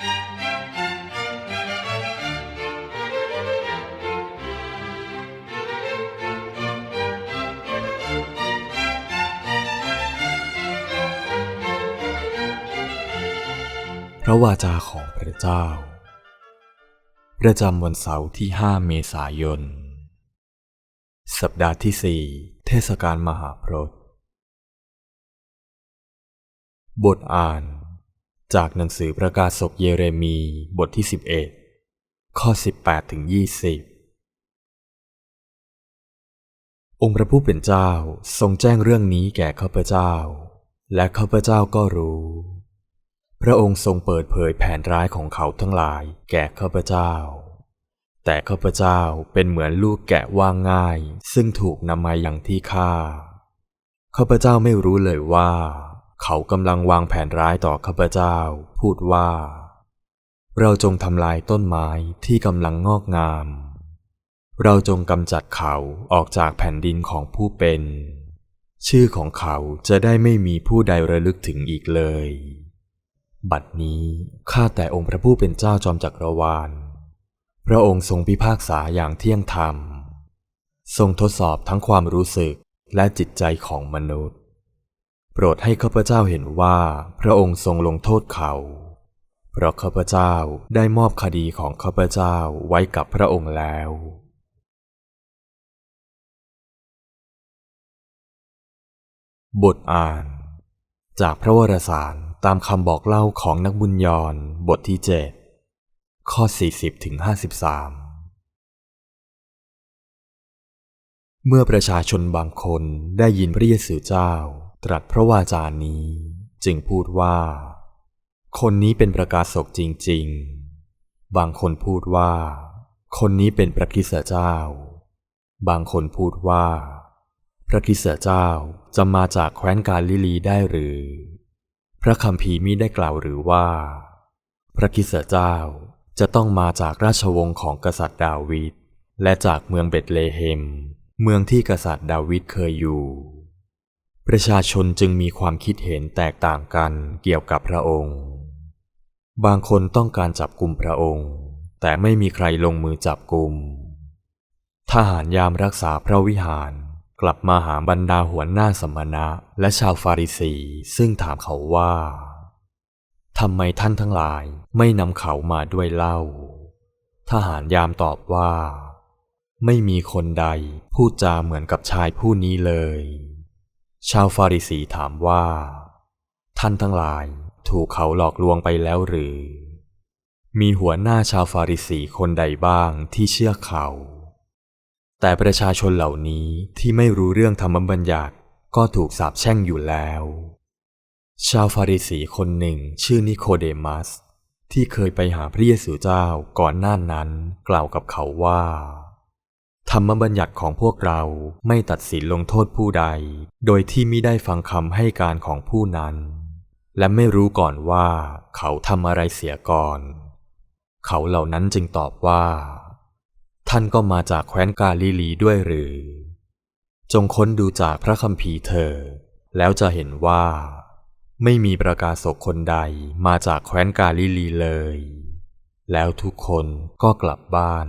พระวาจาของพระเจ้า ประจำวันเสาร์ที่ 5 เมษายน สัปดาห์ที่ 4 เทศกาลมหาพรตบทอ่าน จากหนังสือประกาศศกเยเรมีบทที่ 11 ข้อ 18ถึง20 องค์พระผู้เป็นเจ้าทรงแจ้งเรื่องนี้แก่ข้าพเจ้า และข้าพเจ้าก็รู้ พระองค์ทรงเปิดเผยแผนร้ายของเขาทั้งหลายแก่ข้าพเจ้า แต่ข้าพเจ้าเป็นเหมือนลูกแกะว่างง่าย ซึ่งถูกนำมาอย่างที่ฆ่าข้าพเจ้าไม่รู้เลยว่า เขากำลังวางแผนร้ายต่อข้าพเจ้า พูดว่า เราจงทำลายต้นไม้ที่กำลังงอกงาม เราจงกำจัดเขาออกจากแผ่นดินของผู้เป็น ชื่อของเขาจะได้ไม่มีผู้ใดระลึกถึงอีกเลย บัดนี้ข้าแต่องค์พระผู้เป็นเจ้าจอมจักรวาล พระองค์ทรงพิพากษาอย่างเที่ยงธรรม ทรงทดสอบทั้งความรู้สึกและจิตใจของมนุษย์ ปรดให้ข้าพเจ้าเห็นว่าพระองค์ทรงลงโทษเขา เพราะข้าพเจ้าได้มอบคดีของข้าพเจ้าไว้กับพระองค์แล้ว บทอ่าน จากพระวรสารตามคำบอกเล่าของนักบุญยอนบทที่เจ็ดข้อ 40ถึง53 เมื่อประชาชนบางคนได้ยินพระเยซูเจ้า ตรัสพระวาจานี้จึงพูดว่า คนนี้เป็นประกาศศกจริง ๆ บางคนพูดว่า คนนี้เป็นพระคิสเจ้า บางคนพูดว่า พระคิสเจ้าจะมาจากแคว้นกาลิลีได้หรือ พระคัมภีร์มิได้กล่าวหรือว่า พระคิสเจ้าจะต้องมาจากราชวงศ์ของกษัตริย์ดาวิดและจากเมืองเบธเลเฮม เมืองที่กษัตริย์ดาวิดเคยอยู่ ประชาชนจึงมีความคิดเห็นแตกต่างกันเกี่ยวกับพระองค์ บางคนต้องการจับกลุ่มพระองค์ แต่ไม่มีใครลงมือจับกลุ่ม ทหารยามรักษาพระวิหารกลับมาหาบรรดาหัวหน้าสมณะและชาวฟาริสีซึ่งถามเขาว่าทำไมท่านทั้งหลายไม่นำเขามาด้วยเล่า ทหารยามตอบว่า ไม่มีคนใดพูดจาเหมือนกับชายผู้นี้เลย ชาวฟาริสีถามว่า ท่านทั้งหลายถูกเขาหลอกลวงไปแล้วหรือ มีหัวหน้าชาวฟาริสีคนใดบ้างที่เชื่อเขา แต่ประชาชนเหล่านี้ที่ไม่รู้เรื่องธรรมบัญญัติก็ถูกสาปแช่งอยู่แล้ว ชาวฟาริสีคนหนึ่งชื่อนิโคเดมัส ที่เคยไปหาพระเยซูเจ้าก่อนหน้านั้นกล่าวกับเขาว่า ธรรมบัญญัติของพวกเราไม่ตัดสินลงโทษผู้ใด โดยที่ไม่ได้ฟังคำให้การของผู้นั้น และไม่รู้ก่อนว่า เขาทำอะไรเสียก่อน เขาเหล่านั้นจึงตอบว่า ท่านก็มาจากแคว้นกาลิลีด้วยหรือ จงค้นดูจากพระคัมภีร์เธอ แล้วจะเห็นว่า ไม่มีประกาศกคนใดมาจากแคว้นกาลิลีเลย แล้วทุกคนก็กลับบ้าน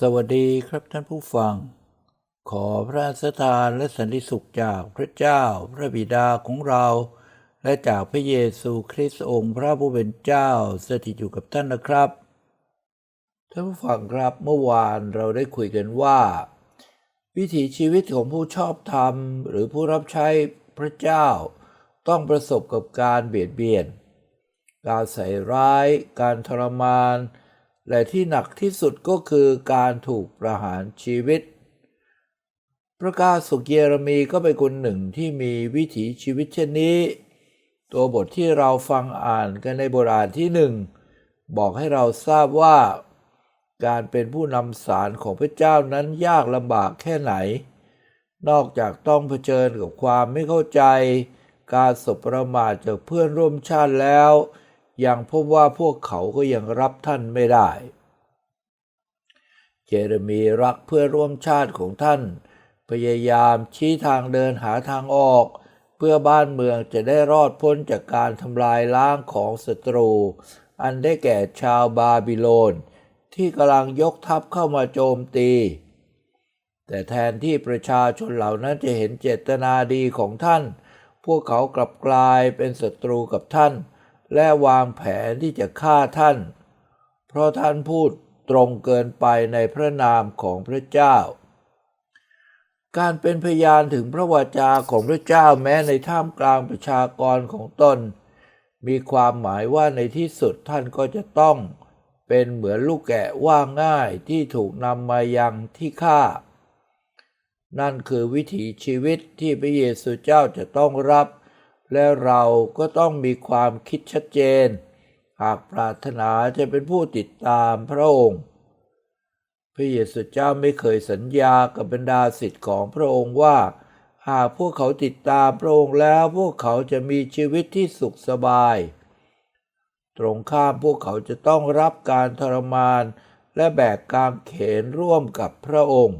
สวัสดีครับท่านผู้ฟัง ขอพระสถานและสันติสุขจากพระเจ้าพระบิดาของเรา และจากพระเยซูคริสต์องค์พระผู้เป็นเจ้าสถิตอยู่กับท่านนะครับ ท่านผู้ฟังครับเมื่อวานเราได้คุยกันว่า วิถีชีวิตของผู้ชอบธรรม หรือผู้รับใช้พระเจ้า ต้องประสบกับการเบียดเบียน การใส่ร้าย การทรมาน และที่หนักที่สุดก็คือการถูกประหารชีวิต พระกาสุกเยรมีก็เป็นคนหนึ่งที่มีวิถีชีวิตเช่นนี้ ตัวบทที่เราฟังอ่านกันในโบราณที่หนึ่งบอกให้เราทราบว่าการเป็นผู้นำสารของพระเจ้านั้นยากลำบากแค่ไหน นอกจากต้องเผชิญกับความไม่เข้าใจ การสบประมาทจากเพื่อนร่วมชาติแล้ว ยังพบว่าพวกเขาก็ยังรับท่านไม่ได้ เจเรมีรักเพื่อร่วมชาติของท่าน พยายามชี้ทางเดินหาทางออก เพื่อบ้านเมืองจะได้รอดพ้นจากการทำลายล้างของศัตรู อันได้แก่ชาวบาบิโลน ที่กำลังยกทัพเข้ามาโจมตี แต่แทนที่ประชาชนเหล่านั้นจะเห็นเจตนาดีของท่าน พวกเขากลับกลายเป็นศัตรูกับท่าน และวางแผนที่จะฆ่าท่าน เพราะท่านพูดตรงเกินไปในพระนามของพระเจ้า การเป็นพยานถึงพระวจาของพระเจ้าแม้ในท่ามกลางประชากรของตน มีความหมายว่าในที่สุดท่านก็จะต้องเป็นเหมือนลูกแกะว่าง่ายที่ถูกนำมายังที่ฆ่า นั่นคือวิถีชีวิตที่พระเยซูเจ้าจะต้องรับ และเราก็ต้องมีความคิดชัดเจน หากปรารถนาจะเป็นผู้ติดตามพระองค์ พระเยซูเจ้าไม่เคยสัญญากับบรรดาสิทธิ์ของพระองค์ว่า หากพวกเขาติดตามพระองค์แล้วพวกเขาจะมีชีวิตที่สุขสบาย ตรงข้ามพวกเขาจะต้องรับการทรมานและแบกกางเขนร่วมกับพระองค์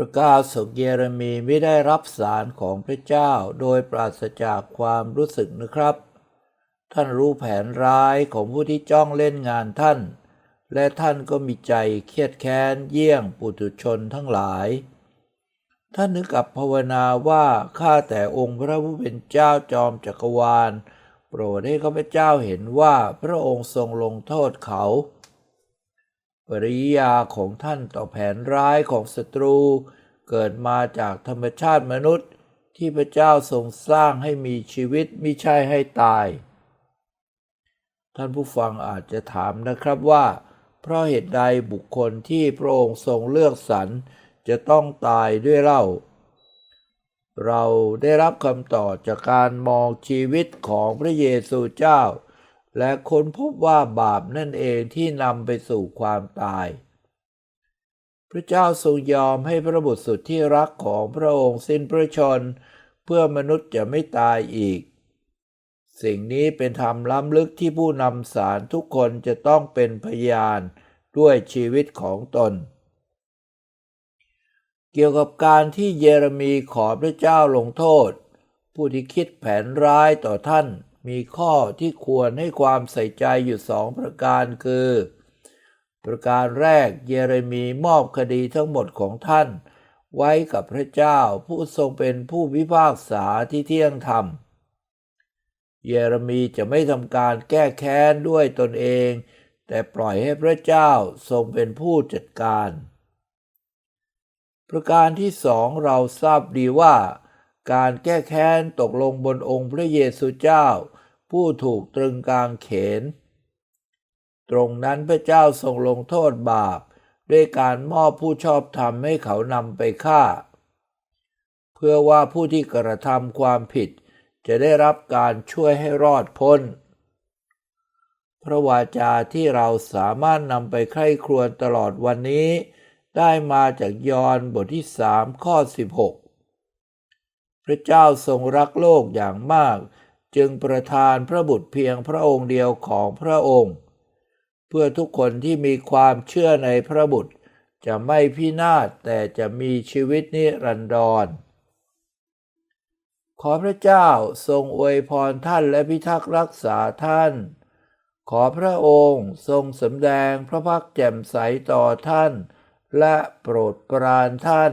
พระกาสกเยเรมีไม่ได้รับสารของพระเจ้าโดยปราศจากความรู้สึกนะครับ ท่านรู้แผนร้ายของผู้ที่จ้องเล่นงานท่าน และท่านก็มีใจเครียดแค้นเยี่ยงปุถุชนทั้งหลาย ท่านนึกกับภาวนาว่าข้าแต่องค์พระผู้เป็นเจ้าจอมจักรวาล โปรดให้ข้าพเจ้าเห็นว่าพระองค์ทรงลงโทษเขา ปริยาของท่านต่อแผนร้ายของศัตรู เกิดมาจากธรรมชาติมนุษย์ที่พระเจ้าทรงสร้างให้มีชีวิตมิใช่ให้ตาย ท่านผู้ฟังอาจจะถามนะครับว่า เพราะเหตุใดบุคคลที่พระองค์ทรงเลือกสรรจะต้องตายด้วยเล่า เราได้รับคำตอบจากการมองชีวิตของพระเยซูเจ้า และค้นพบว่าบาปนั่นเองที่นำไปสู่ความตาย พระเจ้าทรงยอมให้พระบุตรสุดที่รักของพระองค์สิ้นพระชน เพื่อมนุษย์จะไม่ตายอีก สิ่งนี้เป็นธรรมล้ำลึกที่ผู้นำสารทุกคนจะต้องเป็นพยานด้วยชีวิตของตน เกี่ยวกับการที่เยเรมีขอพระเจ้าลงโทษ ผู้ที่คิดแผนร้ายต่อท่าน มีข้อที่ควรให้ความใส่ใจอยู่สองประการคือ ประการแรกเยเรมีมอบคดีทั้งหมดของท่าน ไว้กับพระเจ้าผู้ทรงเป็นผู้พิพากษาที่เที่ยงธรรม เยเรมีจะไม่ทำการแก้แค้นด้วยตนเอง แต่ปล่อยให้พระเจ้าทรงเป็นผู้จัดการ ประการที่สองเราทราบดีว่า การแก้แค้นตกลงบนองค์พระเยซูเจ้า ผู้ถูกตรึงกลางเขน ตรงนั้นพระเจ้าทรงลงโทษบาป ด้วยการมอบผู้ชอบธรรมให้เขานำไปฆ่า เพื่อว่าผู้ที่กระทำความผิด จะได้รับการช่วยให้รอดพ้น พระวาจาที่เราสามารถนำไปใคร่ครวญตลอดวันนี้ ได้มาจากยอห์นบทที่สามข้อ 16 พระเจ้าทรงรักโลกอย่างมาก จึงประทานพระบุตรเพียงพระองค์เดียวของพระองค์ เพื่อทุกคนที่มีความเชื่อในพระบุตร จะไม่พินาศแต่จะมีชีวิตนิรันดร ขอพระเจ้าทรงอวยพรท่านและพิทักษ์รักษาท่าน ขอพระองค์ทรงสำแดงพระพักตร์แจ่มใสต่อท่าน และโปรดปรานท่าน